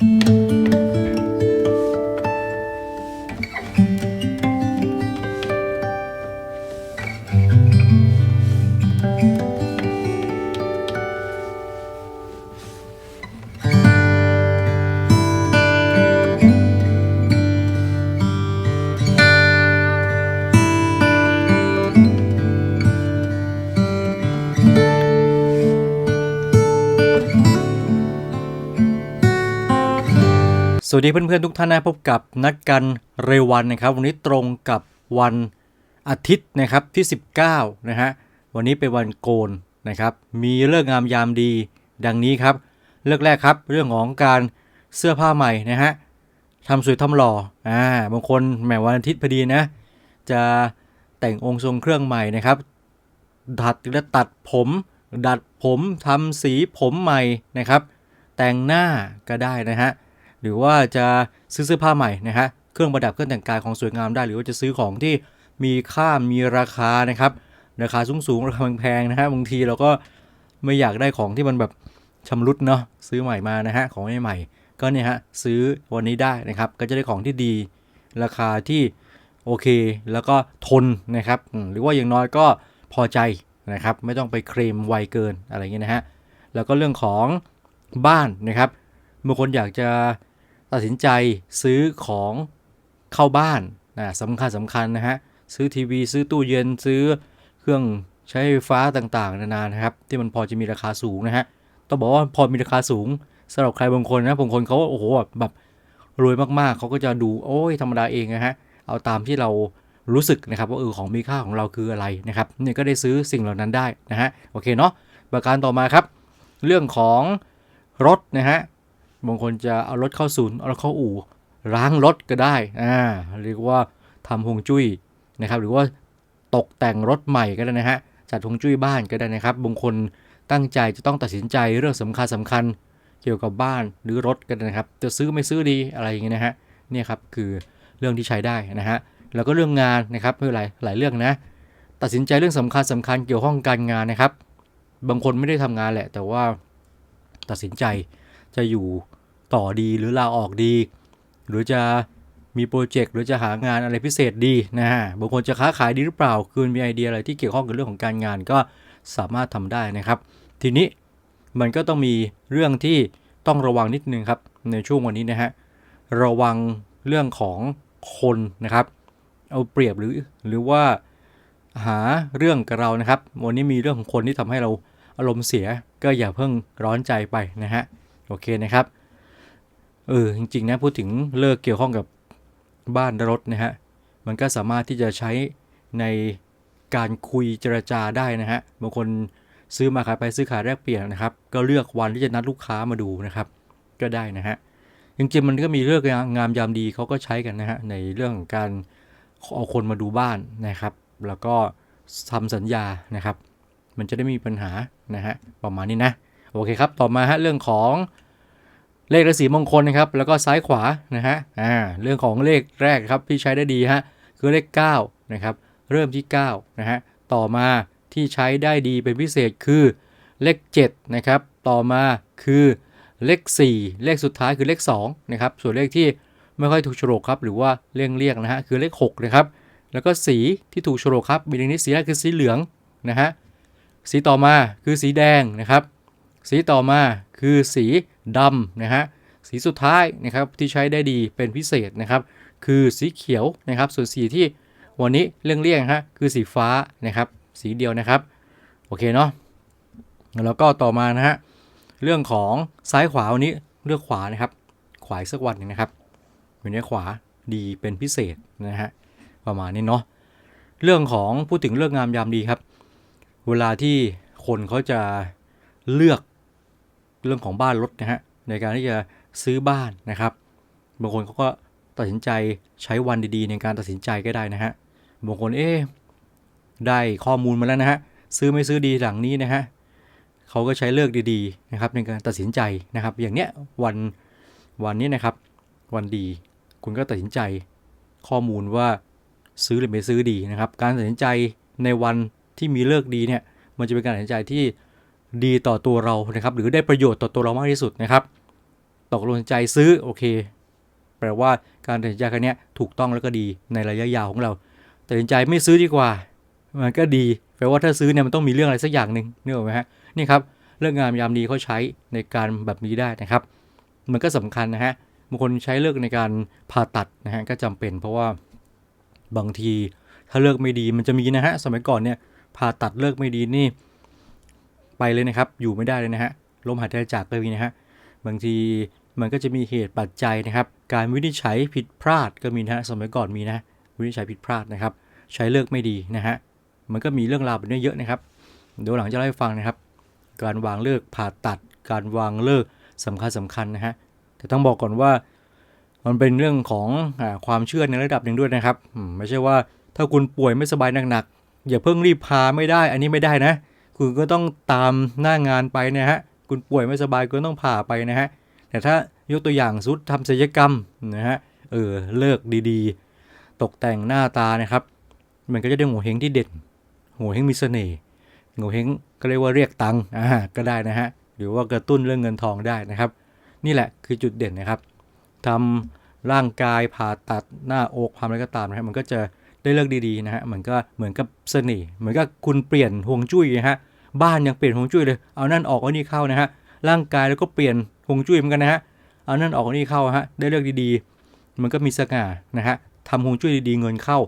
ส วัสดีเพื่อนๆทุกท่านนะพบกับนักกันเรวันนะครับ วันนี้ตรงกับวันอาทิตย์นะครับที่ 19นะฮะวันนี้เป็นวันโกนนะครับมีเรื่องงามยามดีดังนี้ครับ เรื่องแรกครับ เรื่องของการเสื้อผ้าใหม่นะฮะทำสวยทำหล่ออ่าบางคนแหมวันอาทิตย์พอดีนะจะแต่งองค์ทรงเครื่องใหม่นะครับดัดและตัดผม ดัดผมทำสีผมใหม่นะครับ แต่งหน้าก็ได้นะฮะ หรือว่าจะซื้อเสื้อผ้าใหม่นะฮะเครื่องประดับเครื่องแต่งกายของสวยงามได้ หรือว่าจะซื้อของที่มีค่ามีราคานะครับราคาสูงสูงๆราคาแพงๆนะฮะบางทีเราก็ไม่อยากได้ของที่มันแบบชำรุดเนาะซื้อใหม่มานะฮะของใหม่ๆก็เนี่ยฮะซื้อวันนี้ได้นะครับ ก็จะได้ของที่ดี ราคาที่โอเค แล้วก็ทนนะครับหรือว่าอย่างน้อยก็พอใจนะครับ ไม่ต้องไปเคลมไวเกินอะไรเงี้ยนะฮะแล้วก็เรื่องของบ้านนะครับบางคนอยากจะ ตัดสินใจซื้อของเข้าบ้านนะสำคัญสำคัญนะฮะซื้อทีวี ซื้อตู้เย็นซื้อเครื่องใช้ไฟฟ้าต่างๆ นานานะครับ ที่มันพอจะมีราคาสูงนะฮะต้องบอกว่าพอมีราคาสูงสำหรับใครบางคนนะบางคนเขาโอ้โหแบบแบบรวยมากๆเขาก็จะดูโอ้ยธรรมดาเองนะฮะเอาตามที่เรารู้สึกนะครับว่าเออของมีค่าของเราคืออะไรนะครับเนี่ยก็ได้ซื้อสิ่งเหล่านั้นได้นะฮะโอเคเนาะประการต่อมาครับ เรื่องของรถนะฮะ บางคนจะเอารถเข้าศูนย์เอารถเข้าอู่ล้างรถก็ได้อ่าเรียกว่าทำฮวงจุ้ยนะครับ หรือว่าตกแต่งรถใหม่ก็ได้นะฮะจัดฮวงจุ้ยบ้านก็ได้นะครับบางคนตั้งใจจะต้องตัดสินใจเรื่องสำคัญสำคัญเกี่ยวกับบ้านหรือรถก็ได้นะครับ จะซื้อไม่ซื้อดีอะไรอย่างเงี้ยนะฮะเนี่ยครับคือเรื่องที่ใช้ได้นะฮะแล้วก็เรื่องงานนะครับไม่เป็นไรหลายเรื่องนะ ตัดสินใจเรื่องสำคัญสำคัญเกี่ยวข้องการงานนะครับ บางคนไม่ได้ทำงานแหละ แต่ว่าตัดสินใจ จะอยู่ต่อดีหรือลาออกดี หรือจะมีโปรเจกต์หรือจะหางานอะไรพิเศษดีนะฮะบางคนจะค้าขายดีหรือเปล่าคือมีไอเดียอะไรที่เกี่ยวข้องกับเรื่องของการงานก็สามารถทำได้นะครับ ทีนี้มันก็ต้องมีเรื่องที่ต้องระวังนิดนึงครับในช่วงวันนี้นะฮะระวังเรื่องของคนนะครับ เอาเปรียบหรือหรือว่าหาเรื่องกับเรานะครับ วันนี้มีเรื่องของคนที่ทำให้เราอารมณ์เสีย ก็อย่าเพิ่งร้อนใจไปนะฮะ โอเคนะครับ เออ จริง ๆ นะ พูดถึงเลิกเกี่ยวข้องกับบ้านรถนะฮะ มันก็สามารถที่จะใช้ในการคุยเจรจาได้นะฮะ บางคนซื้อมาขายไปซื้อขายแลกเปลี่ยนนะครับ ก็เลือกวันที่จะนัดลูกค้ามาดูนะครับ ก็ได้นะฮะ จริงๆมันก็มีเรื่องงามยามดีเขาก็ใช้กันนะฮะ ในเรื่องของการเอาคนมาดูบ้านนะครับ แล้วก็ทำสัญญานะครับ มันจะได้มีปัญหานะฮะ ประมาณนี้นะ โอเคครับ ต่อมาฮะเรื่องของ เลขและสีมงคลนะครับ แล้วก็ซ้ายขวานะฮะอ่าเรื่องของเลขแรกครับที่ใช้ได้ดีฮะคือเลข9นะครับเริ่มที่9นะฮะต่อมาที่ใช้ได้ดีเป็นพิเศษคือเลข7นะครับต่อมาคือเลข 4 เลขสุดท้ายคือเลข2นะครับส่วนเลขที่ไม่ค่อยถูกโฉลกครับหรือว่าเลี่ยงเรียกนะฮะคือเลข6นะครับแล้วก็สีที่ถูกโฉลกครับมีดังนี้สีแรกคือสีเหลืองนะฮะสีต่อมาคือสีแดงนะครับ สีต่อมา คือสีดำนะฮะสีสุดท้ายนะครับที่ใช้ได้ดีเป็นพิเศษนะครับ คือสีเขียวนะครับ ส่วนสีที่วันนี้เลี่ยงๆฮะคือสีฟ้านะครับ สีเดียวนะครับ โอเคเนาะแล้วก็ต่อมานะฮะเรื่องของซ้ายขวาวันนี้เลือกขวานะครับ ขวาสักวันหนึงนะครับวันนี้ขวาดีเป็นพิเศษนะฮะประมาณนี้เนาะเรื่องของพูดถึงเรื่องงามยามดีครับ เวลาที่คนเขาจะเลือก เรื่องของบ้านรถนะฮะในการที่จะซื้อบ้านนะครับบางคนเขาก็ตัดสินใจใช้วันดีๆ ในการตัดสินใจก็ได้นะฮะบางคนเอ๊ะได้ข้อมูลมาแล้วนะฮะซื้อไม่ซื้อดีหลังนี้นะฮะเขาก็ใช้เลือกดีๆนะครับในการตัดสินใจนะครับ อย่างเนี้ยวันวันนี้นะครับ วันดีคุณก็ตัดสินใจข้อมูลว่าซื้อหรือไม่ซื้อดีนะครับ การตัดสินใจในวันที่มีเลิกดีเนี่ยมันจะเป็นการตัดสินใจที่ ดีต่อตัวเรานะครับ หรือได้ประโยชน์ต่อตัวเรามากที่สุดนะครับตกลงใจซื้อโอเค แปลว่าการตัดสินใจครั้งนี้ถูกต้องแล้วก็ดีในระยะยาวของเราตัดสินใจไม่ซื้อดีกว่า มันก็ดีแปลว่าถ้าซื้อเนี่ยมันต้องมีเรื่องอะไรสักอย่างหนึ่งนึกออกไหมฮะนี่ครับเรื่องงามยามดีเขาใช้ในการแบบนี้ได้นะครับ มันก็สำคัญนะฮะบางคนใช้เลือกในการผ่าตัดนะฮะก็จำเป็น เพราะว่าบางทีถ้าเลือกไม่ดีมันจะมีนะฮะสมัยก่อนเนี่ยผ่าตัดเลิกไม่ดีนี่ ไปเลยนะครับ อยู่ไม่ได้เลยนะฮะลมหายใจจากก็มีนะฮะบางทีมันก็จะมีเหตุปัจจัยนะครับ การวินิจฉัยผิดพลาดก็มีนะฮะสมัยก่อนมีนะวินิจฉัยผิดพลาดนะครับ ใช้เลิกไม่ดีนะฮะมันก็มีเรื่องราวแบบนี้เยอะนะครับเดี๋ยวหลังจะเล่าให้ฟังนะครับ การวางเลิกผ่าตัด การวางเลิกสำคัญสำคัญนะฮะแต่ต้องบอกก่อนว่ามันเป็นเรื่องของอความเชื่อในระดับหนึ่งด้วยนะครับ ไม่ใช่ว่าถ้าคุณป่วยไม่สบายหนักๆอย่าเพิ่งรีบพาไม่ได้ อันนี้ไม่ได้นะ คุณก็ต้องตามหน้างานไปนะฮะคุณป่วยไม่สบายคุณก็ต้องผ่าไปนะฮะแต่ถ้ายกตัวอย่างสุดทำศัลยกรรมนะฮะเออเลิกดีๆ ตกแต่งหน้าตานะครับ มันก็จะได้โงเ่เฮงที่เด่นโงเ่เฮงมีเสน่ห์โงเ่เฮงก็เรียกว่าเรียกตังค์อ่าก็ได้นะฮะหรือว่ากระตุ้นเรื่องเงินทองได้นะครับ นี่แหละคือจุดเด่นนะครับทำร่างกายผ่าตัดหน้าอกทำอะไรก็ตามนะฮะมันก็จะได้เลิกดีๆนะฮะมันก็เหมือนกับเสน่ห์เหมือนกับคุณเปลี่ยนห่วงจุ้ยนะฮะ บ้านยังเปลี่ยนฮวงจุ้ยเลย เอานั่นออกเอานี่เข้านะฮะ ร่างกายแล้วก็เปลี่ยนฮวงจุ้ยเหมือนกันนะฮะ เอานั่นออกเอานี่เข้าฮะ ได้เลือกดีๆ มันก็มีสง่านะฮะทำฮวงจุ้ยดีๆ เงินเข้า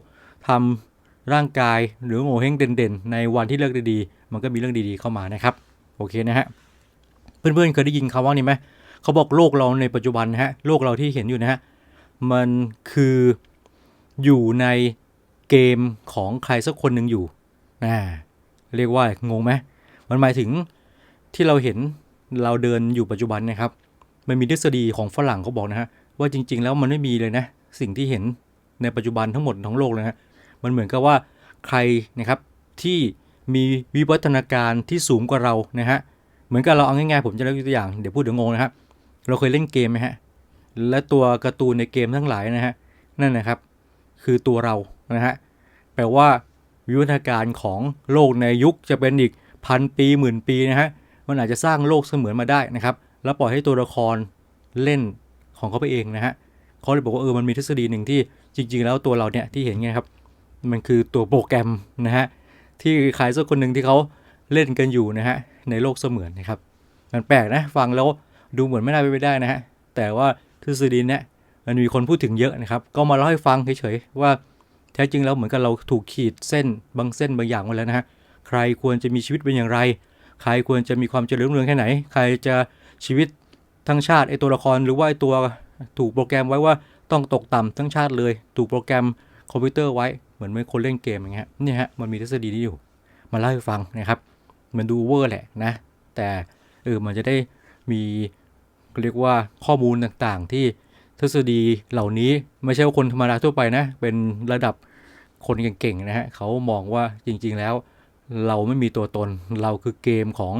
ทำร่างกายหรือโง่เฮงเด่นๆ ในวันที่เลือกดีๆ มันก็มีเรื่องดีๆเข้ามานะครับ โอเคนะฮะ เพื่อนๆ เคยได้ยินคำว่านี้ไหมเขาบอกโลกเราในปัจจุบันนะฮะ โลกเราที่เห็นอยู่นะฮะ มันคืออยู่ในเกมของใครสักคนหนึ่งอยู่อ่าเรียกว่างงไหม มันหมายถึงที่เราเห็นเราเดินอยู่ปัจจุบันนะครับ มันมีทฤษฎีของฝรั่งเขาบอกนะฮะว่าจริง ๆ แล้วมันไม่มีเลยนะ สิ่งที่เห็นในปัจจุบันทั้งหมดของโลกเลยนะฮะมันเหมือนกับว่าใครนะครับที่มีวิวัฒนาการที่สูงกว่าเรานะฮะเหมือนกับเราเอาง่ายๆผมจะเล่ายกตัวอย่างเดี๋ยวพูดเดี๋ยวงงนะครับเราเคยเล่นเกมไหมฮะและตัวการ์ตูนในเกมทั้งหลายนะฮะนั่นนะครับ คือตัวเรานะฮะแปลว่าวิวัฒนาการของโลกในยุคจะเป็นอีก พันปีหมื่นปีนะฮะมันอาจจะสร้างโลกเสมือนมาได้นะครับ แล้วปล่อยให้ตัวละครเล่นของเขาไปเองนะฮะเขาเลยบอกว่าเออมันมีทฤษฎีหนึ่งที่จริง ๆ แล้วตัวเราเนี่ยที่เห็นไงครับมันคือตัวโปรแกรมนะฮะที่ใครสักคนหนึ่งที่เขาเล่นกันอยู่นะฮะในโลกเสมือนนะครับมันแปลกนะฟังแล้วดูเหมือนไม่น่าเป็นไปได้นะฮะแต่ว่าทฤษฎีเนี่ยมันมีคนพูดถึงเยอะนะครับ ก็มาเล่าให้ฟังเฉยๆว่าแท้จริงแล้วเหมือนกับเราถูกขีดเส้นบางเส้นบางอย่างไว้แล้วนะฮะ รควรจะมีชีวิตเป็นอย่างไร ใครควรจะมีความเจริญรุ่งเรืองแค่ไหน ใครจะชีวิตทั้งชาติไอตัวละครหรือว่าไอตัวถูกโปรแกรมไว้ว่าต้องตกต่ำทั้งชาติเลย ถูกโปรแกรมคอมพิวเตอร์ไว้เหมือนเมื่อคนเล่นเกมอย่างเงี้ยนี่ฮะมันมีทฤษฎีนี้อยู่ มาเล่าให้ฟังนะครับ มันดูเวอร์แหละนะ แต่เออมันจะได้มีเรียกว่าข้อมูลต่างๆ ที่ทฤษฎีเหล่านี้ไม่ใช่ว่าคนธรรมดาทั่วไปนะ เป็นระดับคนเก่งๆนะฮะเขามองว่าจริงๆแล้ว เราไม่มีตัวตน เราคือเกมของ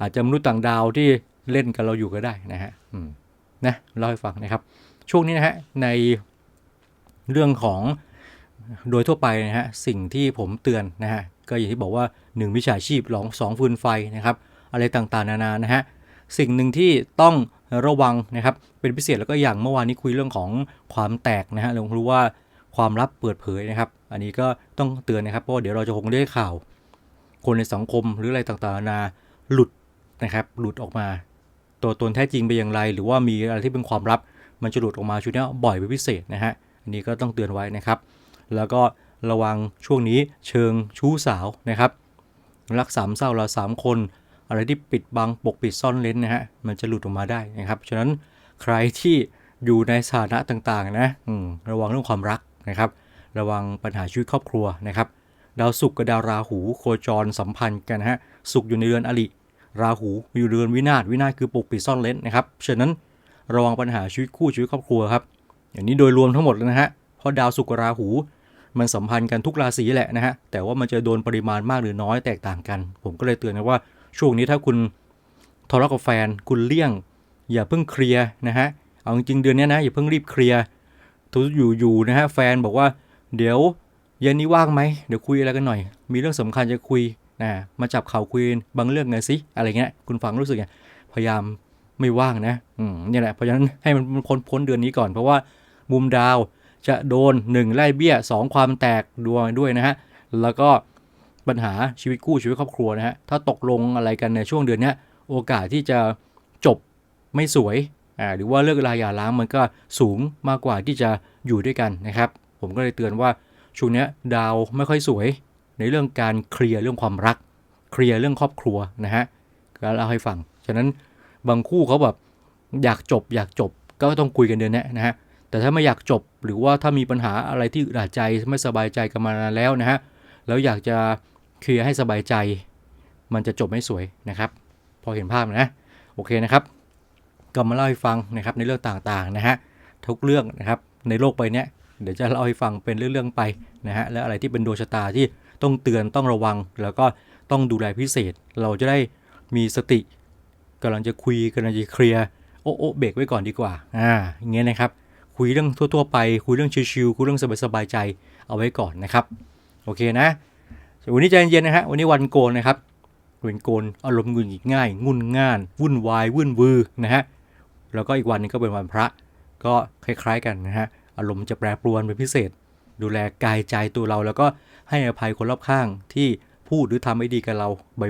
อาจจะมนุษย์ต่างดาวที่เล่นกับเราอยู่ก็ได้นะฮะนะเล่าให้ฟังนะครับ ช่วงนี้นะฮะในเรื่องของโดยทั่วไปนะฮะสิ่งที่ผมเตือนนะฮะก็อย่างที่บอกว่า1วิชาชีพหลองสองฟืนไฟนะครับ อะไรต่างๆ นานานะฮะสิ่งหนึ่งที่ต้องระวังนะครับ เป็นพิเศษแล้วก็อย่างเมื่อวานนี้คุยเรื่องของความแตกนะฮะเรารู้ว่าความลับเปิดเผยนะครับ อันนี้ก็ต้องเตือนนะครับเพราะว่าเดี๋ยวเราจะคงได้ข่าว คนในสังคมหรืออะไรต่างๆนานาหลุดนะครับ หลุดออกมา ตัวตนแท้จริงเป็นอย่างไร หรือว่ามีอะไรที่เป็นความลับ มันจะหลุดออกมาชุดนี้บ่อยเป็นพิเศษนะฮะอันนี้ก็ต้องเตือนไว้นะครับ แล้วก็ระวังช่วงนี้เชิงชู้สาวนะครับ รักสามเศร้าเราสามคน อะไรที่ปิดบังปกปิดซ่อนเลนนะฮะมันจะหลุดออกมาได้นะครับฉะนั้นใครที่อยู่ในสถานะต่างๆนะระวังเรื่องความรักนะครับ ระวังปัญหาชีวิตครอบครัวนะครับ ดาวศุกร์กับดาวราหูโคจรสัมพันธ์กันนะฮะศุกร์อยู่ในเรือนอริราหูอยู่เรือนวินาศวินาศคือปกปิดซ่อนเลนนะครับฉะนั้นระวังปัญหาชีวิตคู่ชีวิตครอบครัวครับอย่างนี้โดยรวมทั้งหมดเลยนะฮะเพราะดาวศุกร์กับราหู มันสัมพันธ์กันทุกราศีแหละนะฮะแต่ว่ามันจะโดนปริมาณมากหรือน้อยแตกต่างกัน ผมก็เลยเตือนนะว่า ช่วงนี้ถ้าคุณทะเลาะกับแฟนคุณเลี่ยง อย่าเพิ่งเคลียร์นะฮะเอาจริงเดือนนี้นะอย่าเพิ่งรีบเคลียร์ทุกอยู่ๆนะฮะแฟนบอกว่าเดี๋ยว เย็นนี้ว่างไหมเดี๋ยวคุยอะไรกันหน่อย มีเรื่องสำคัญจะคุยนะมาจับข่าวคุยบางเรื่องไงสิอะไรเงี้ยคุณฟังรู้สึกไงพยายามไม่ว่างนะอืมนี่แหละเพราะฉะนั้นให้มันพ้นพ้นเดือนนี้ก่อน เพราะว่ามุมดาวจะโดน 1 ไล่เบี้ย 2 ความแตกดวงด้วยนะฮะ แล้วก็ปัญหาชีวิตคู่ชีวิตครอบครัวนะฮะ ถ้าตกลงอะไรกันในช่วงเดือนนี้โอกาสที่จะจบไม่สวยอ่าหรือว่าเลิกลาอย่าร้างมันก็สูงมากกว่าที่จะอยู่ด้วยกันนะครับ ผมก็เลยเตือนว่า ช่วงนี้ดาวไม่ค่อยสวย ในเรื่องการเคลียร์เรื่องความรัก เคลียร์เรื่องครอบครัวนะฮะก็เล่าให้ฟัง ฉะนั้นบางคู่เขาแบบอยากจบ อยากจบก็ต้องคุยกันเดือนนี้นะฮะ แต่ถ้าไม่อยากจบหรือว่าถ้ามีปัญหาอะไรที่อึดอัดใจไม่สบายใจกันมานานแล้วนะฮะ แล้วอยากจะเคลียร์ให้สบายใจ มันจะจบไม่สวยนะครับ พอเห็นภาพนะ โอเคนะครับ ก็มาเล่าให้ฟังนะครับในเรื่องต่างๆนะฮะทุกเรื่องนะครับในโลกใบเนี้ย เดี๋ยวจะเล่าให้ฟังเป็นเรื่องๆไปนะฮะและอะไรที่เป็นดวงชะตาที่ต้องเตือนต้องระวัง แล้วก็ต้องดูแลพิเศษ เราจะได้มีสติกำลังจะคุยกำลังจะเคลียร์โอะโอะเบรกไว้ก่อนดีกว่าอ่าอย่างเงี้ยนะครับ คุยเรื่องทั่วๆไป คุยเรื่องชิวๆคุยเรื่องสบายๆใจเอาไว้ก่อนนะครับ โอเคนะวันนี้ใจเย็นๆนะฮะวันนี้วันโกนนะครับวันโกนอารมณ์หงุดหงิดง่าย งุนง่าน วุ่นวายวุ่นวือนะฮะแล้วก็อีกวันนึงก็เป็นวันพระก็คล้าย ๆกันนะฮะ อารมณ์จะแปรปรวนเป็นพิเศษ ดูแลกายใจตัวเรา แล้วก็ให้อภัยคนรอบข้างที่พูดหรือทำไม่ดีกับเรา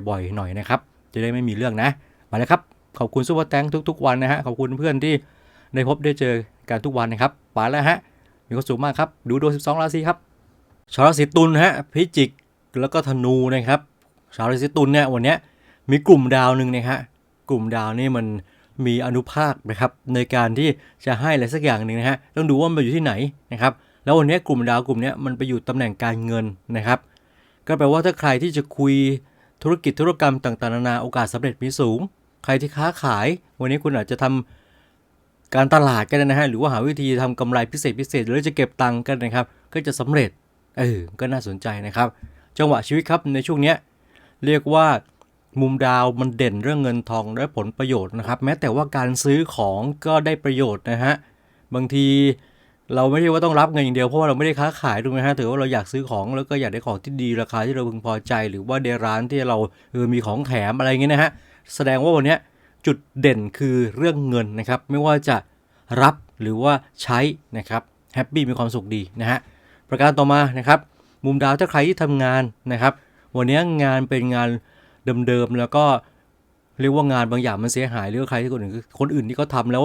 บ่อยๆ หน่อยนะครับ จะได้ไม่มีเรื่องนะ มาเลยครับ ขอบคุณซุปเปอร์แตงทุก ๆ วันนะฮะ ขอบคุณเพื่อนที่ได้พบได้เจอกันทุกวันนะครับไปแล้วฮะ มีความสุขมากครับ ดูดวง12 ราศีครับ ชาวราศีตุลฮะ พิจิก แล้วก็ธนูนะครับ ชาวราศีตุลเนี่ยวันนี้มีกลุ่มดาวหนึ่งนะฮะ กลุ่มดาวนี่มัน มีอนุภาคนะครับในการที่จะให้อะไรสักอย่างหนึ่งนะฮะต้องดูว่ามันอยู่ที่ไหนนะครับแล้ววันนี้กลุ่มดาวกลุ่มนี้มันไปอยู่ตำแหน่งการเงินนะครับ ก็แปลว่าถ้าใครที่จะคุยธุรกิจธุรกรรมต่างๆนานาโอกาสสำเร็จมีสูง ใครที่ค้าขาย วันนี้คุณอาจจะทำการตลาดกันนะฮะหรือว่าหาวิธีทำกำไรพิเศษพิเศษหรือจะเก็บตังค์กันนะครับ ก็จะสำเร็จเออก็น่าสนใจนะครับ จังหวะชีวิตครับในช่วงเนี้ยเรียกว่า มุมดาวมันเด่นเรื่องเงินทองและผลประโยชน์นะครับ แม้แต่ว่าการซื้อของก็ได้ประโยชน์นะฮะบางทีเราไม่ใช่ว่าต้องรับเงินอย่างเดียวเพราะว่าเราไม่ได้ค้าขายถูกไหมฮะถือว่าเราอยากซื้อของแล้วก็อยากได้ของที่ดีราคาที่เราพึงพอใจ หรือว่าในร้านที่เราเออมีของแถมอะไรเงี้ยนะฮะแสดงว่าวันนี้จุดเด่นคือเรื่องเงินนะครับ ไม่ว่าจะรับหรือว่าใช้นะครับแฮปปี้มีความสุขดีนะฮะประการต่อมานะครับ มุมดาวถ้าใครที่ทำงานนะครับ วันนี้งานเป็นงาน เดิมๆแล้วก็เรียกว่างานบางอย่างมันเสียหายหรือใครที่คนอื่นคนอื่นที่เขาทำแล้ว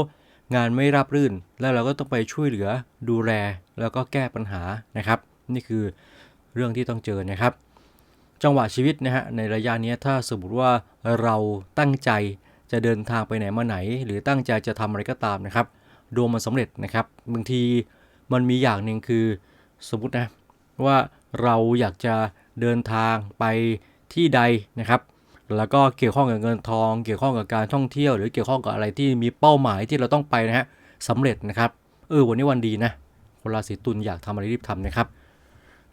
งานไม่ราบรื่น แล้วเราก็ต้องไปช่วยเหลือดูแลแล้วก็แก้ปัญหานะครับ นี่คือเรื่องที่ต้องเจอนะครับ จังหวะชีวิตนะฮะในระยะนี้ถ้าสมมติว่าเราตั้งใจจะเดินทางไปไหนมาไหน หรือตั้งใจจะทำอะไรก็ตามนะครับดวงมันสำเร็จนะครับบางทีมันมีอย่างหนึ่งคือสมมตินะว่าเราอยากจะเดินทางไปที่ใดนะครับ แล้วก็เกี่ยวข้องกับเงินทอง เกี่ยวข้องกับการท่องเที่ยว หรือเกี่ยวข้องกับอะไรที่มีเป้าหมายที่เราต้องไปนะฮะสำเร็จนะครับเออวันนี้วันดีนะคนราศีตุลอยากทำอะไรรีบทำนะครับ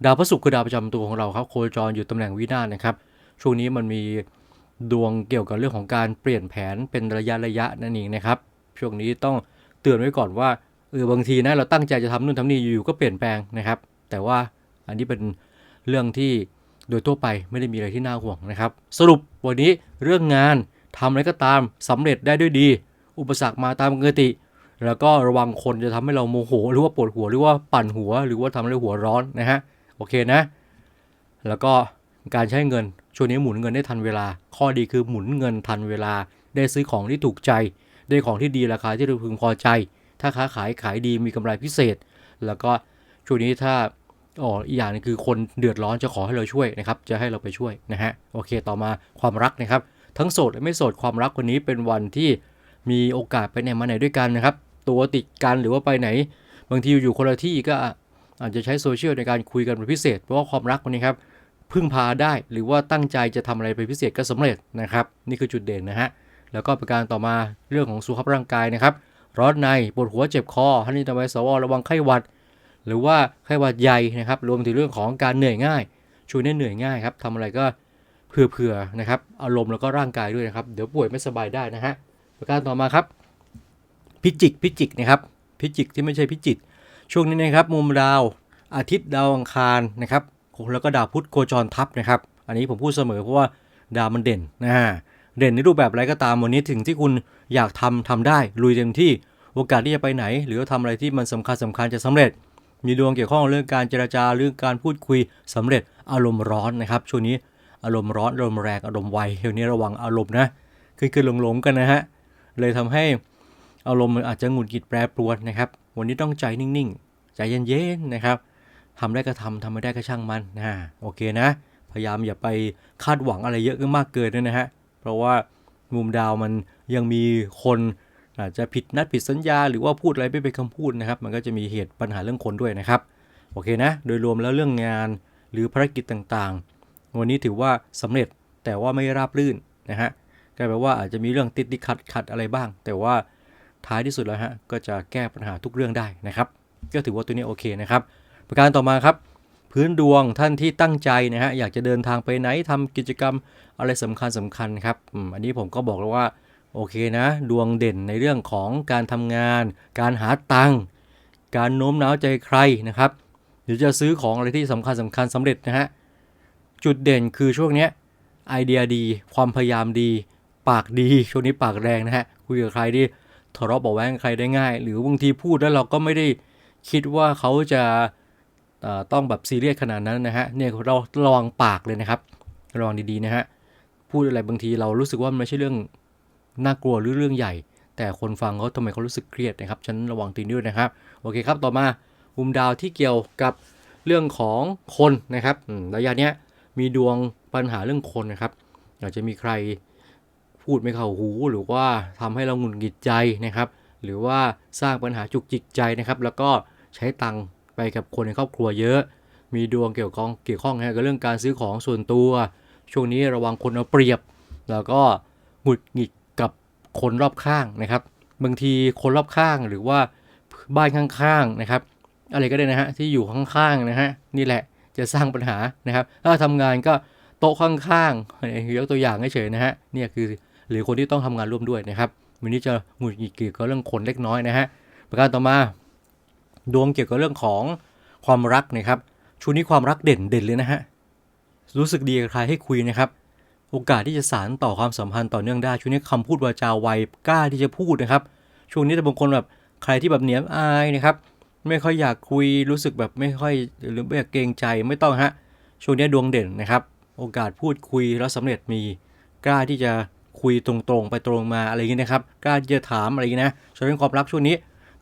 ดาวพระศุกร์คือดาวประจำตัวของเราครับโคจรอยู่ตำแหน่งวินาศนะครับ ช่วงนี้มันมีดวงเกี่ยวกับเรื่องของการเปลี่ยนแผนเป็นระยะระยะนั่นเองนะครับ ช่วงนี้ต้องเตือนไว้ก่อนว่าเออบางทีนะเราตั้งใจจะทำนู่นทำนี่อยู่ๆก็เปลี่ยนแปลงนะครับ แต่ว่าอันนี้เป็นเรื่องที่ โดยทั่วไปไม่ได้มีอะไรที่น่าห่วงนะครับ สรุปวันนี้เรื่องงานทำอะไรก็ตามสำเร็จได้ด้วยดี อุปสรรคมาตามปกติ แล้วก็ระวังคนจะทำให้เราโมโห หรือว่าปวดหัวหรือว่าปั่นหัว หรือว่าทำให้หัวร้อนนะฮะโอเคนะ แล้วก็การใช้เงินช่วงนี้หมุนเงินได้ทันเวลา ข้อดีคือหมุนเงินทันเวลา ได้ซื้อของที่ถูกใจ ได้ของที่ดีราคาที่เราพึงพอใจ ถ้าค้าขายขายดีมีกำไรพิเศษ แล้วก็ช่วงนี้ถ้า อ๋ออีกอย่างนึงคือคนเดือดร้อนจะขอให้เราช่วยนะครับ จะให้เราไปช่วยนะฮะ โอเค ต่อมาความรักนะครับ ทั้งโสดและไม่โสดความรักวันนี้เป็นวันที่มีโอกาสไปไหนมาไหนด้วยกันนะครับ ตัวติดกันหรือว่าไปไหน บางทีอยู่คนละที่ก็อาจจะใช้โซเชียลในการคุยกันเป็นพิเศษ เพราะว่าความรักวันนี้ครับพึ่งพาได้หรือว่าตั้งใจจะทำอะไรเป็นพิเศษก็สำเร็จนะครับ นี่คือจุดเด่นนะฮะ แล้วก็ประการต่อมาเรื่องของสุขภาพร่างกายนะครับ ร้อนในปวดหัวเจ็บคอท่านนี้ทำไมสวระวังไข้หวัด หรือว่าไข้หวัดใหญ่นะครับ รวมถึงเรื่องของการเหนื่อยง่ายช่วยให้เหนื่อยง่ายครับทำอะไรก็เผื่อๆนะครับ อารมณ์แล้วก็ร่างกายด้วยนะครับ เดี๋ยวป่วยไม่สบายได้นะฮะประการต่อมาครับ พิจิกพิจิกนะครับพิจิกที่ไม่ใช่พิจิต ช่วงนี้นะครับ มุมดาวอาทิตย์ดาวอังคารนะครับแล้วก็ดาวพุธโคจรทับนะครับ อันนี้ผมพูดเสมอเพราะว่าดาวมันเด่นนะฮะเด่นในรูปแบบอะไรก็ตามวันนี้ถึงที่คุณอยากทำทำได้ลุยเต็มที่โอกาสที่จะไปไหน หรือว่าทำอะไรที่มันสำคัญสำคัญจะสำเร็จ มีดวงเกี่ยวข้องเรื่องการเจรจาเรื่องการพูดคุยสำเร็จอารมณ์ร้อนนะครับช่วงนี้อารมณ์ร้อนอารมณ์แรงอารมณ์ไวเดี๋ยวนี้ระวังอารมณ์นะคือคือหลงๆกันนะฮะเลยทำให้อารมณ์มันอาจจะหงุดหงิดแปรปรวนนะครับ วันนี้ต้องใจนิ่งๆ ใจเย็นๆนะครับทำได้ก็ทำทำไม่ได้ก็ช่างมันนะโอเคนะ พยายามอย่าไปคาดหวังอะไรเยอะมากเกินนะฮะเพราะว่ามุมดาวมันยังมีคน อาจจะผิดนัดผิดสัญญา หรือว่าพูดอะไรไม่เป็นคำพูดนะครับ มันก็จะมีเหตุปัญหาเรื่องคนด้วยนะครับ โอเคนะ โดยรวมแล้วเรื่องงานหรือภารกิจต่างๆ วันนี้ถือว่าสำเร็จแต่ว่าไม่ราบรื่นนะฮะก็แปลว่าอาจจะมีเรื่องติดติดขัดขัดอะไรบ้าง แต่ว่าท้ายที่สุดแล้วฮะก็จะแก้ปัญหาทุกเรื่องได้นะครับ ก็ถือว่าตัวนี้โอเคนะครับ ประการต่อมาครับ พื้นดวงท่านที่ตั้งใจนะฮะอยากจะเดินทางไปไหนทำกิจกรรมอะไรสำคัญสำคัญครับอันนี้ผมก็บอกแล้วว่า โอเคนะ ดวงเด่นในเรื่องของการทำงาน การหาตังค์การโน้มน้าวใจใครนะครับหรือจะซื้อของอะไรที่สำคัญสำคัญสำเร็จนะฮะจุดเด่นคือช่วงนี้ไอเดียดี ความพยายามดี ปากดีช่วงนี้ปากแรงนะฮะคุยกับใครที่ทะเลาะเบาะแว้งใครได้ง่าย หรือบางทีพูดแล้วเราก็ไม่ได้คิดว่าเขาจะต้องแบบซีเรียสขนาดนั้นนะฮะเนี่ยเราระวังปากเลยนะครับระวังดีๆนะฮะพูดอะไรบางทีเรารู้สึกว่ามันไม่ใช่เรื่อง น่ากลัวหรือเรื่องใหญ่ แต่คนฟังเขาทำไมเขารู้สึกเครียดนะครับฉันระวังตีนด้วยนะครับ โอเคครับ ต่อมามุมดาวที่เกี่ยวกับเรื่องของคนนะครับระยะเนี้ยมีดวงปัญหาเรื่องคนนะครับอาจจะมีใครพูดไม่เข้าหูหรือว่าทำให้เราหงุดหงิดใจนะครับ หรือว่าสร้างปัญหาจุกจิกใจนะครับ แล้วก็ใช้ตังค์ไปกับคนในครอบครัวเยอะ มีดวงเกี่ยวข้องเกี่ยวข้องนะฮะกับเรื่องการซื้อของส่วนตัว ช่วงนี้ระวังคนเอาเปรียบ แล้วก็หงุดหงิด คนรอบข้างนะครับบางทีคนรอบข้างหรือว่าบ้านข้างๆนะครับ อะไรก็ได้นะฮะที่อยู่ข้างๆนะฮะนี่แหละจะสร้างปัญหานะครับ ถ้าทำงานก็โต๊ะข้างๆยกตัวอย่างเฉยๆนะฮะเนี่ยคือหรือคนที่ต้องทำงานร่วมด้วยนะครับวันนี้จะหงุดหงิดเกี่ยวกับเรื่องคนเล็กน้อยนะฮะประการต่อมา ดวงเกี่ยวกับเรื่องของความรักนะครับช่วงนี้ความรักเด่นเด่นเลยนะฮะรู้สึกดีกับใครให้คุยนะครับ โอกาสที่จะสานต่อความสัมพันธ์ต่อเนื่องได้ ช่วงนี้คำพูดวาจาไวกล้าที่จะพูดนะครับ ช่วงนี้แต่บางคนแบบใครที่แบบเหนียมอายนะครับ ไม่ค่อยอยากคุยรู้สึกแบบไม่ค่อยหรือไม่อยากเกรงใจไม่ต้องฮะช่วงนี้ดวงเด่นนะครับ โอกาสพูดคุยแล้วสำเร็จมีกล้าที่จะคุยตรงๆ ไปตรงมาอะไรอย่างนี้นะครับกล้าที่จะถามอะไรอย่างนี้นะส่วงนเรื่องความรักช่วงนี้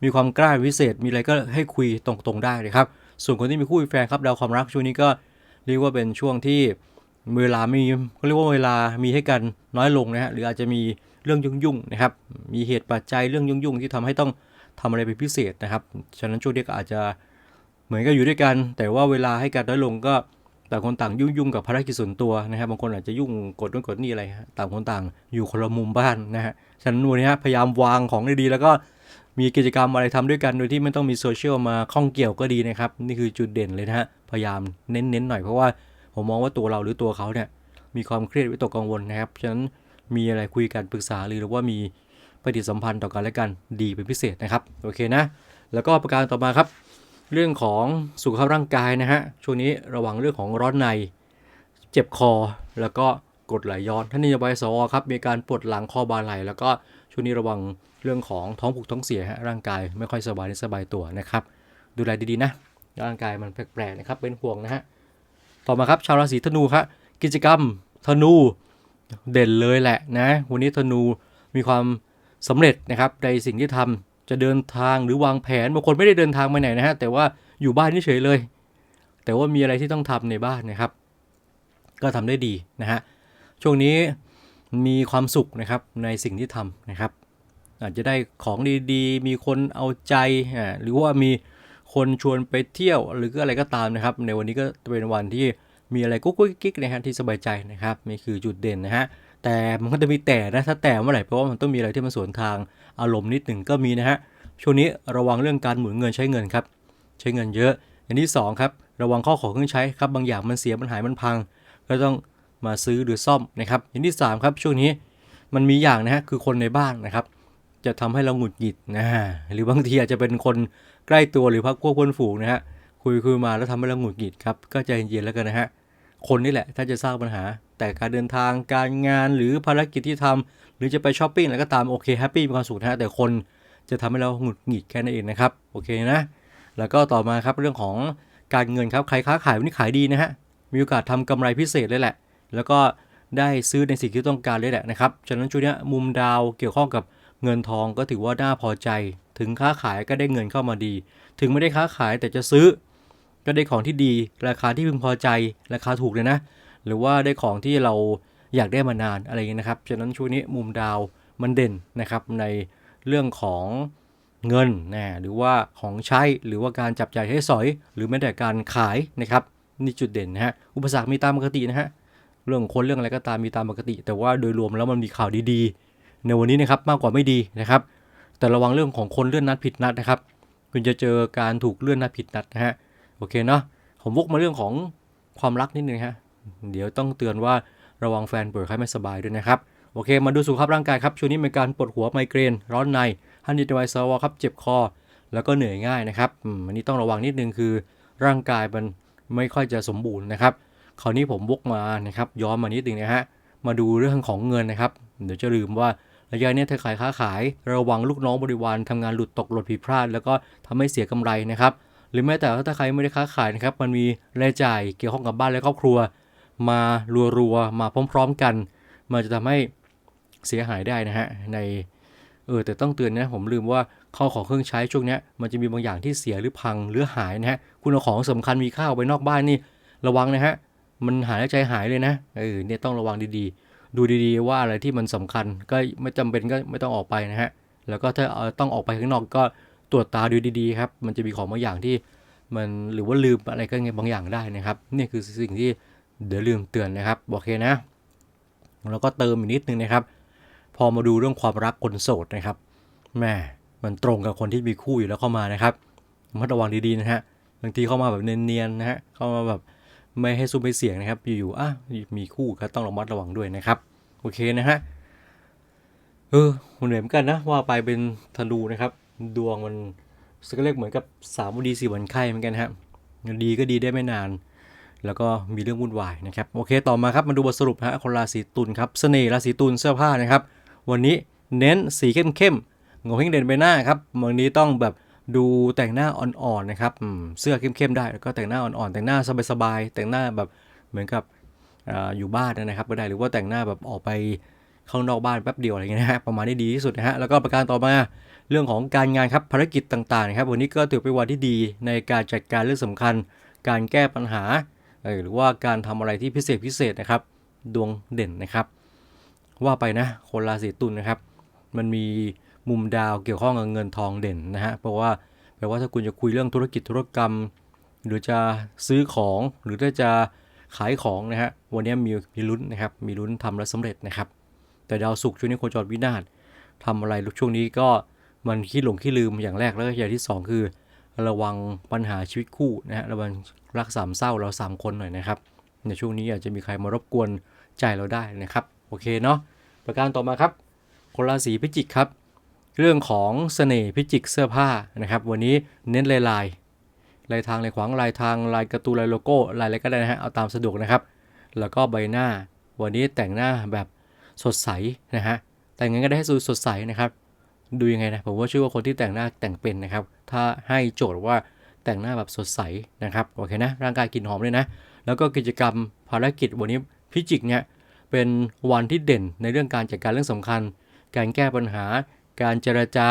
มีความกล้าพิเศษ มีอะไรก็ให้คุยตรงๆได้เลยครับ ส่วนคนที่มีคู่มีแฟนครับดาวความรักช่วงนี้ก็เรียกว่าเป็นช่วงที่ เวลามีเขาเรียกว่าเวลามีให้กันน้อยลงนะฮะหรืออาจจะมีเรื่องยุ่งๆนะครับ มีเหตุปัจจัยเรื่องยุ่งๆ ที่ทำให้ต้องทำอะไรเป็นพิเศษนะครับ ฉะนั้นช่วงนี้ก็อาจจะเหมือนกับอยู่ด้วยกัน แต่ว่าเวลาให้กันน้อยลงก็ต่างคนต่างยุ่งๆกับภารกิจส่วนตัวนะครับ บางคนอาจจะยุ่งกดนู่นกดนี่อะไรต่างคนต่างอยู่คนละมุมบ้านนะฮะ ฉะนั้นวันนี้พยายามวางของดีๆแล้วก็มีกิจกรรมอะไรทำด้วยกันโดยที่ไม่ต้องมีโซเชียลมาข้องเกี่ยวก็ดีนะครับ นี่คือจุดเด่นเลยนะฮะ พยายามเน้นๆหน่อยเพราะว่า ผมมองว่าตัวเราหรือตัวเขาเนี่ยมีความเครียดวิตกกังวลนะครับฉะนั้นมีอะไรคุยกันปรึกษาหรือว่ามีปฏิสัมพันธ์ต่อกันและกันดีเป็นพิเศษนะครับโอเคนะ แล้วก็ประการต่อมาครับ เรื่องของสุขภาพร่างกายนะฮะช่วงนี้ระวังเรื่องของร้อนใน เจ็บคอแล้วก็กดไหลย้อนท่านนโยบายสวครับมีการปวดหลังคอบาไหล แล้วก็ช่วงนี้ระวังเรื่องของท้องผูกท้องเสียฮะร่างกายไม่ค่อยสบายสบายตัวนะครับ ดูแลดีๆนะร่างกายมันแปลกๆนะครับเป็นห่วงนะฮะ ต่อมาครับชาวราศีธนูครับกิจกรรมธนูเด่นเลยแหละนะ วันนี้ธนูมีความสำเร็จนะครับในสิ่งที่ทำจะเดินทางหรือวางแผนบางคนไม่ได้เดินทางไปไหนนะฮะแต่ว่าอยู่บ้านเฉยเลย แต่ว่ามีอะไรที่ต้องทำในบ้านนะครับ ก็ทำได้ดีนะฮะช่วงนี้มีความสุขนะครับในสิ่งที่ทำนะครับ อาจจะได้ของดีๆ มีคนเอาใจหรือว่ามี คนชวนไปเที่ยวหรืออะไรก็ตามนะครับ ในวันนี้ก็เป็นวันที่มีอะไรกุ๊กกิ๊กๆนะฮะที่สบายใจนะครับนี่คือจุดเด่นนะฮะแต่มันก็จะมีแต่นะถ้าแต่เมื่อไหร่เพราะว่ามันต้องมีอะไรที่มันสวนทางอารมณ์นิดหนึ่งก็มีนะฮะช่วงนี้ระวังเรื่องการหมุนเงินใช้เงินครับใช้เงินเยอะอย่างที่สองครับระวังข้อของเครื่องใช้ครับบางอย่างมันเสียมันหายมันพัง ก็ต้องมาซื้อหรือซ่อมนะครับอย่างที่3ครับช่วงนี้มันมีอย่างนะฮะคือคนในบ้านนะครับ จะทำให้เราหงุดหงิดนะหรือบางทีอาจจะเป็นคน ใกล้ตัวหรือพักพวกเพื่อนฝูงนะฮะคุยคุยมาแล้วทำให้เราหงุดหงิดครับก็ใจเย็นๆแล้วกันนะฮะคนนี่แหละถ้าจะสร้างปัญหา แต่การเดินทางการงานหรือภารกิจที่ทำหรือจะไปช้อปปิ้งอะไรก็ตามโอเคแฮปปี้มีความสุขนะฮะแต่คนจะทำให้เราหงุดหงิดแค่นั้นเองนะครับโอเคนะแล้วก็ต่อมาครับเรื่องของการเงินครับใครค้าขายวันนี้ขายดีนะฮะมีโอกาสทำกำไรพิเศษเลยแหละ แล้วก็ได้ซื้อในสิ่งที่ต้องการเลยแหละนะครับฉะนั้นช่วงนี้มุมดาวเกี่ยวข้องกับเงินทองก็ถือว่าน่าพอใจ ถึงค้าขายก็ได้เงินเข้ามาดี ถึงไม่ได้ค้าขายแต่จะซื้อ ก็ได้ของที่ดี ราคาที่พึงพอใจ ราคาถูกเลยนะ หรือว่าได้ของที่เราอยากได้มานานอะไรอย่างเงี้ยนะครับ ฉะนั้นช่วงนี้มุมดาวมันเด่นนะครับในเรื่องของเงินนะหรือว่าของใช้หรือว่าการจับจ่ายใช้สอย หรือแม้แต่การขายนะครับนี่จุดเด่นนะฮะอุปสรรคมีตามปกตินะฮะเรื่องคนเรื่องอะไรก็ตามมีตามปกติ แต่ว่าโดยรวมแล้วมันมีข่าวดีๆ ในวันนี้นะครับมากกว่าไม่ดีนะครับ แต่ระวังเรื่องของคนเลื่อนนัดผิดนัดนะครับ คุณจะเจอการถูกเลื่อนนัดผิดนัดนะฮะโอเคเนาะผมวกมาเรื่องของความรักนิดนึงฮะเดี๋ยวต้องเตือนว่าระวังแฟนเป่วยไข้ไม่สบายด้วยนะครับโอเค มาดูสุขภาพร่างกายครับช่วงนี้เป็นการปวดหัวไมเกรน ร้อนในฮันดิดไวซาวครับเจ็บคอ แล้วก็เหนื่อยง่ายนะครับอันนี้ต้องระวังนิดนึงคือร่างกายมันไม่ค่อยจะสมบูรณ์นะครับคราวนี้ผมวกมานะครับย้อนมานิดนึงนะฮะมาดูเรื่องของเงินนะครับ เดี๋ยวจะลืมว่า ระยะเนี้ยถ้าขายค้าขาย ระวังลูกน้องบริวารทำงานหลุดตกหล่นผิดพลาด แล้วก็ทำให้เสียกำไรนะครับ หรือแม้แต่ถ้าใครไม่ได้ค้าขายนะครับ มันมีรายจ่ายเกี่ยวข้องกับบ้านและครอบครัว มารัวๆมาพร้อม ๆกัน มันจะทำให้เสียหายได้นะฮะในเออแต่ต้องเตือนนะผมลืมว่าข้าวของเครื่องใช้ช่วงนี้มันจะมีบางอย่างที่เสียหรือพังหรือหายนะฮะคุณเอาของสำคัญมีค่าออกไปนอกบ้านนี่ ระวังนะฮะมันหายแล้วใจหายเลยนะเออเนี่ยต้องระวังดีๆ ดูดีๆว่าอะไรที่มันสำคัญก็ไม่จำเป็นก็ไม่ต้องออกไปนะฮะ แล้วก็ถ้าต้องออกไปข้างนอกก็ตรวจตาดูดีๆครับ มันจะมีของบางอย่างที่มันหรือว่าลืมอะไรก็ไงบางอย่างได้นะครับ นี่คือสิ่งที่เดี๋ยวลืมเตือนนะครับโอเคนะ แล้วก็เติมอีกนิดนึงนะครับ พอมาดูเรื่องความรักคนโสดนะครับแม่มันตรงกับคนที่มีคู่อยู่แล้วเข้ามานะครับระมัดระวังดีๆนะฮะบางทีเข้ามาแบบเนียนๆนะฮะเข้ามาแบบ ไม่ให้ซุ่มไม่เสี่ยงนะครับอยู่ๆอะมีคู่ก็ต้องระมัดระวังด้วยนะครับ โอเคนะฮะเออมันเหมือนกันนะว่าไปเป็นธนูนะครับ ดวงมันสกเรียกเหมือนกับสามวันดีสี่วันไข้เหมือนกันฮะดีก็ดีได้ไม่นาน แล้วก็มีเรื่องวุ่นวายนะครับโอเคต่อมาครับมาดูบทสรุปฮะคนราศีตุลครับเสน่ห์ราศีตุลเสื้อผ้านะครับ วันนี้เน้นสีเข้มๆงงเฮงเด่นไปหน้าครับวันนี้ต้องแบบ ดูแต่งหน้าอ่อนๆนะครับเสื้อเข้มๆได้แล้วก็แต่งหน้าอ่อนๆแต่งหน้าสบายๆแต่งหน้าแบบเหมือนกับออยู่บ้านนะครับก็ได้หรือว่าแต่งหน้าแบบออกไปข้างนอกบ้านแป๊บเดียวอะไรเงี้ยนะฮะประมาณนี้ดีที่สุดนะฮะแล้วก็ประการต่อมาเรื่องของการงานครับภารกิจต่างๆนะครับวันนี้ก็ถือเป็นวันที่ดีในการจัดการเรื่องสำคัญ การแก้ปัญหาหรือว่าการทำอะไรที่พิเศษพิเศษนะครับดวงเด่นนะครับ ว่าไปนะคนราศีตุลนะครับ มันมี มุมดาวเกี่ยวข้องกับเงินทองเด่นนะฮะเพราะว่าแปลว่าถ้าคุณจะคุยเรื่องธุรกิจธุรกรรม หรือจะซื้อของหรือถ้าจะขายของนะฮะวันนี้มีมีลุ้นนะครับมีลุ้นทำแล้วสำเร็จนะครับ แต่ดาวศุกร์ช่วงนี้โคจรวินาศทำอะไรช่วงนี้ก็มันขี้หลงขี้ลืมอย่างแรกแล้วก็อย่างที่สองคือ ระวังปัญหาชีวิตคู่นะฮะระวังรักสามเศร้าเราสามคนหน่อยนะครับในช่วงนี้อาจจะมีใครมารบกวนใจเราได้นะครับ โอเคเนาะประการต่อมาครับคนราศีพิจิกครับ เรื่องของเสน่ห์พิจิกเสื้อผ้านะครับ วันนี้เน้นลายลายลายทางลายขวางลายทางลายกร์ตูนลายโลโก้ลายอะไรก็ได้นะฮะเอาตามสะดวกนะครับ แล้วก็ใบหน้า วันนี้แต่งหน้าแบบสดใสนะฮะแต่งยังไงก็ได้ให้ดูสดใสนะครับดูยังไงนะผมว่าชื่อว่าคนที่แต่งหน้าแต่งเป็นนะครับ ถ้าให้โจทย์ว่าแต่งหน้าแบบสดใสนะครับโอเคนะร่างกายกลิ่นหอมเลยนะ แล้วก็กิจกรรมภารกิจวันนี้พิจิกเนี่ยเป็นวันที่เด่นในเรื่องการจัดการเรื่องสำคัญ การแก้ปัญหา การเจรจา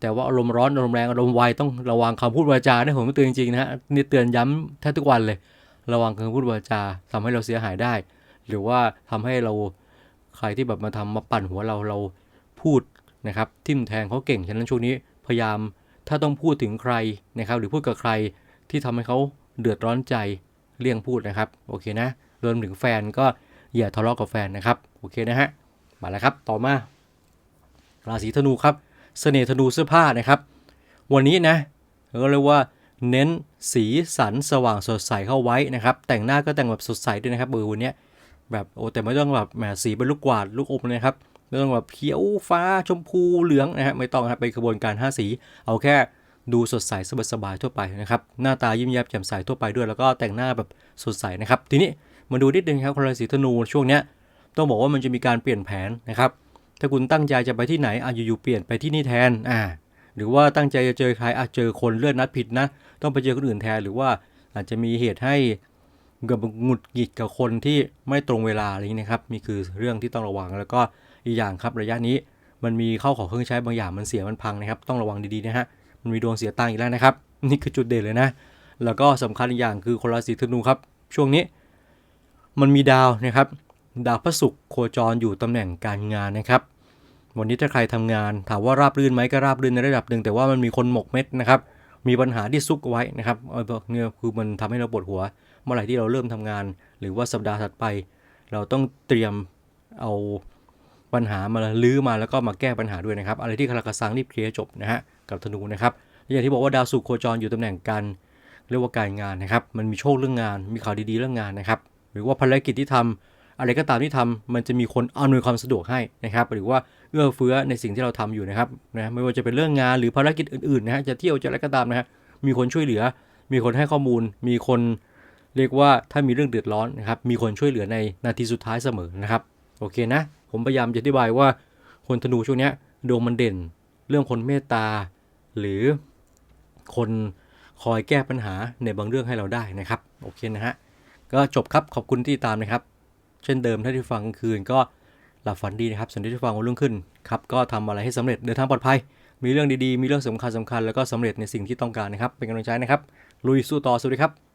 แต่ว่าอารมณ์ร้อนอารมณ์แรงอารมณ์ไวต้องระวังคำพูดวาจาเนี่ยผมเตือนจริงๆนะฮะนี่เตือนย้ำแทบทุกวันเลย ระวังคำพูดวาจาทำให้เราเสียหายได้ หรือว่าทำให้เราใครที่แบบมาทำมาปั่นหัวเราเราพูดนะครับทิ่มแทงเขาเก่งฉะนั้นช่วงนี้พยายามถ้าต้องพูดถึงใครนะครับ หรือพูดกับใครที่ทำให้เขาเดือดร้อนใจเลี่ยงพูดนะครับ โอเคนะรวมถึงแฟนก็อย่าทะเลาะกับแฟนนะครับ โอเคนะฮะ มาแล้วครับ ต่อมา ราศีธนูครับเสน่ห์ธนูเสื้อผ้านะครับ วันนี้นะก็เรียกว่าเน้นสีสันสว่างสดใสเข้าไว้นะครับ แต่งหน้าก็แต่งแบบสดใสด้วยนะครับเบอร์วันนี้แบบโอ้แต่ไม่ต้องแบบแหมสีเป็นลูกกวาดลูกอมเลยนะครับไม่ต้องแบบเขียวฟ้าชมพูเหลืองนะฮะไม่ต้องครับเป็นกระบวนการ 5 สี เอาแค่ดูสดใสสบายๆทั่วไปนะครับหน้าตายิ้มแย้มแจ่มใสทั่วไปด้วยแล้วก็แต่งหน้าแบบสดใสนะครับ ทีนี้มาดูนิดนึงครับคนราศีธนูช่วงเนี้ยต้องบอกว่ามันจะมีการเปลี่ยนแผนนะครับ ถ้าคุณตั้งใจจะไปที่ไหนอะอยู่ๆเปลี่ยนไปที่นี่แทนอ่าหรือว่าตั้งใจจะเจอใครอะเจอคนเลื่อนนัดผิดนะ ต้องไปเจอคนอื่นแทนหรือว่าอาจจะมีเหตุให้กับหงุดหงิดกับคนที่ไม่ตรงเวลาอะไรอย่างนี้นะครับนี่คือเรื่องที่ต้องระวังแล้วก็อีกอย่างครับระยะนี้มันมีเข้าของเครื่องใช้บางอย่างมันเสียมันพังนะครับ ต้องระวังดีๆนะฮะมันมีดวงเสียตังค์อีกแล้วนะครับ นี่คือจุดเด่นเลยนะ แล้วก็สำคัญอีกอย่างคือคนราศีธนูครับ ช่วงนี้ มันมีดาวนะครับ ดาวพระศุกร์โคจรอยู่ตำแหน่งการงานนะครับ วันนี้ถ้าใครทำงานถามว่าราบรื่นไหมก็ราบรื่นในระดับหนึ่งแต่ว่ามันมีคนหมกเม็ดนะครับ มีปัญหาที่ซุกเอาไว้นะครับเออเนี่ยคือมันทำให้เราปวดหัว เมื่อไหร่ที่เราเริ่มทำงาน หรือว่าสัปดาห์ถัดไป เราต้องเตรียมเอาปัญหามาลื้อมาแล้วก็มาแก้ปัญหาด้วยนะครับ อะไรที่คาราคาซังรีบเคลียร์จบนะฮะกับธนูนะครับอย่างที่บอกว่าดาวศุกร์โคจรอยู่ตำแหน่งการเรียกว่าการงานนะครับ มันมีโชคเรื่องงาน มีข่าวดีๆเรื่องงานนะครับ หรือว่าภารกิจที่ทำ อะไรก็ตามที่ทำมันจะมีคนอำนวยความสะดวกให้นะครับหรือว่าเอื้อเฟื้อในสิ่งที่เราทำอยู่นะครับนะไม่ว่าจะเป็นเรื่องงานหรือภารกิจอื่นๆนะฮะจะเที่ยวจะอะไรก็ตามนะฮะมีคนช่วยเหลือ มีคนให้ข้อมูล มีคนเรียกว่าถ้ามีเรื่องเดือดร้อนนะครับมีคนช่วยเหลือในนาทีสุดท้ายเสมอนะครับโอเคนะ ผมพยายามจะอธิบายว่าคนธนูช่วงเนี้ยดวงมันเด่น เรื่องคนเมตตา หรือคนคอยแก้ปัญหาในบางเรื่องให้เราได้นะครับโอเคนะฮะก็จบครับขอบคุณที่ตามนะครับ เช่นเดิมถ้าที่ฟังกลางคืนก็หลับฝันดีนะครับส่วนที่ฟังวันรุ่งขึ้นครับก็ทำอะไรให้สำเร็จเดินทางปลอดภัย มีเรื่องดีๆ มีเรื่องสำคัญสำคัญแล้วก็สำเร็จในสิ่งที่ต้องการนะครับ เป็นกำลังใจนะครับ ลุยสู้ต่อสวัสดีครับ